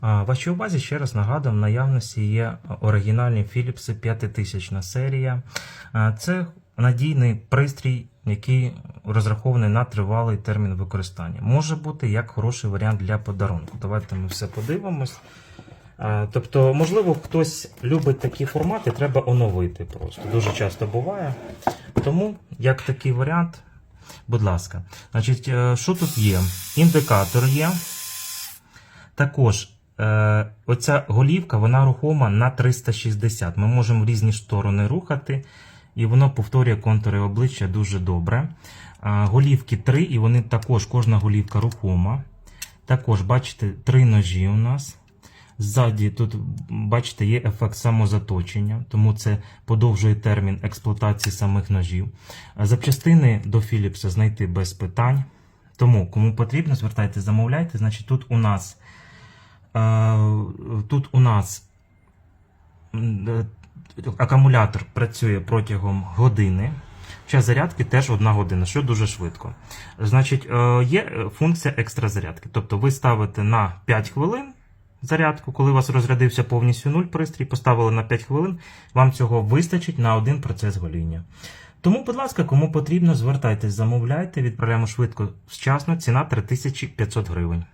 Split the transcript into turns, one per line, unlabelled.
Вашій увазі ще раз нагадую, в наявності є оригінальні Philips 5000 серія. Це надійний пристрій, який розрахований на тривалий термін використання. Може бути як хороший варіант для подарунку. Давайте ми все подивимось. Тобто, можливо, хтось любить такі формати, треба оновити просто. Дуже часто буває. Тому, як такий варіант, будь ласка. Значить, е, що тут є? Індикатор є. Також оця голівка вона рухома на 360. Ми можемо різні сторони рухати, і воно повторює контури обличчя дуже добре. Голівки 3, і вони також, кожна голівка рухома. Також, бачите, три ножі у нас. Ззаді тут, бачите, є ефект самозаточення, тому це подовжує термін експлуатації самих ножів. Запчастини до Philips знайти без питань. Тому, кому потрібно, звертайте, замовляйте. Значить, тут у нас, е, тут у нас е, акумулятор працює протягом години. Час зарядки теж одна година, що дуже швидко. Значить, е, є е, функція екстра зарядки. Тобто ви ставите на 5 хвилин зарядку, коли у вас розрядився повністю нуль пристрій, поставили на 5 хвилин, вам цього вистачить на один процес гоління. Тому, будь ласка, кому потрібно, звертайтесь, замовляйте, відправляємо швидко, вчасно, ціна 3500 гривень.